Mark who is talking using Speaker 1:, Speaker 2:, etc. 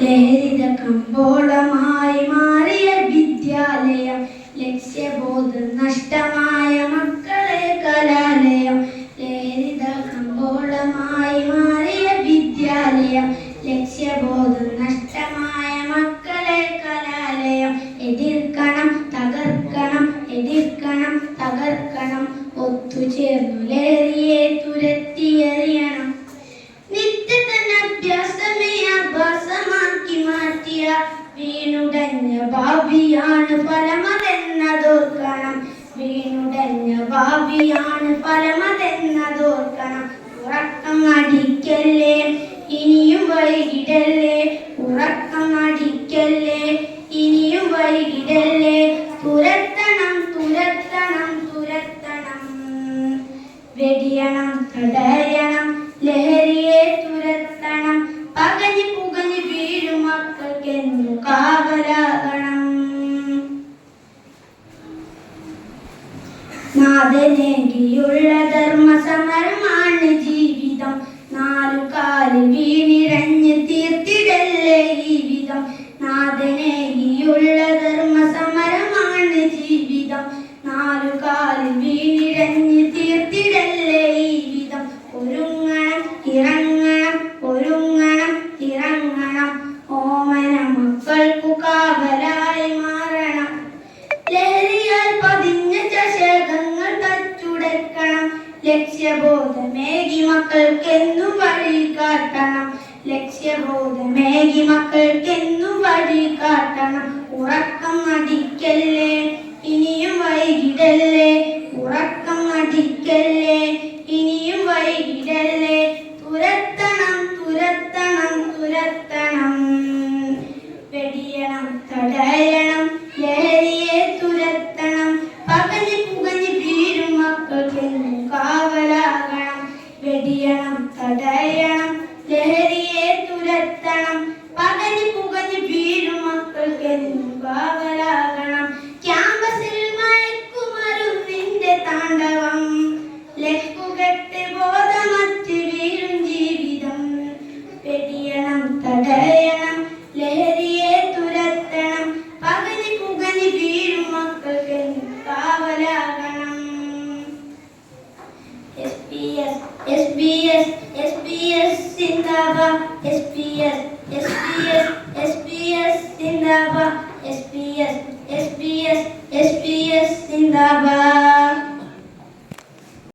Speaker 1: ലഹരിത കമ്പോളമായി മാറിയ വിദ്യാലയം ലക്ഷ്യബോധം നഷ്ടമായ മക്കളെ കലാലയം ലഹരിത കമ്പോളമായി മാറിയ വിദ്യാലയം ലക്ഷ്യബോധം നഷ്ടമായ മക്കളെ കലാലയം. എതിർക്കണം തകർക്കണം എതിർക്കണം തകർക്കണം. ഒത്തുചേർന്നു ലഹരിയെ തുരത്തിയെറിയണം. മാറ്റിയ വീണുടഞ്ഞ ഭാവിയാണ് ഫലമതെന്നതോർക്കണം വീണുടഞ്ഞ ഭാവിയാണ് ഫലമതെന്നതോർക്കണം ഉറക്കം അടിക്കല്ലേ? ഇനിയും വൈകിടല്ലേ? ഉറക്കം അടിക്കല്ലേ? ഇനിയും വൈകിടല്ലേ? തുരത്തണം തുരത്തണം തുരത്തണം. വെടിയണം തടയണം നാഥനേകിയുള്ള ധർമ്മ ജീവിതം ലക്ഷ്യബോധമേകി മക്കൾക്കെന്നു വഴി കാട്ടണം. ലക്ഷ്യബോധമേകി മക്കൾക്കെന്നു വഴി കാട്ടണം. ഉറക്കം cenaba espías, espías, espías, cenaba espías.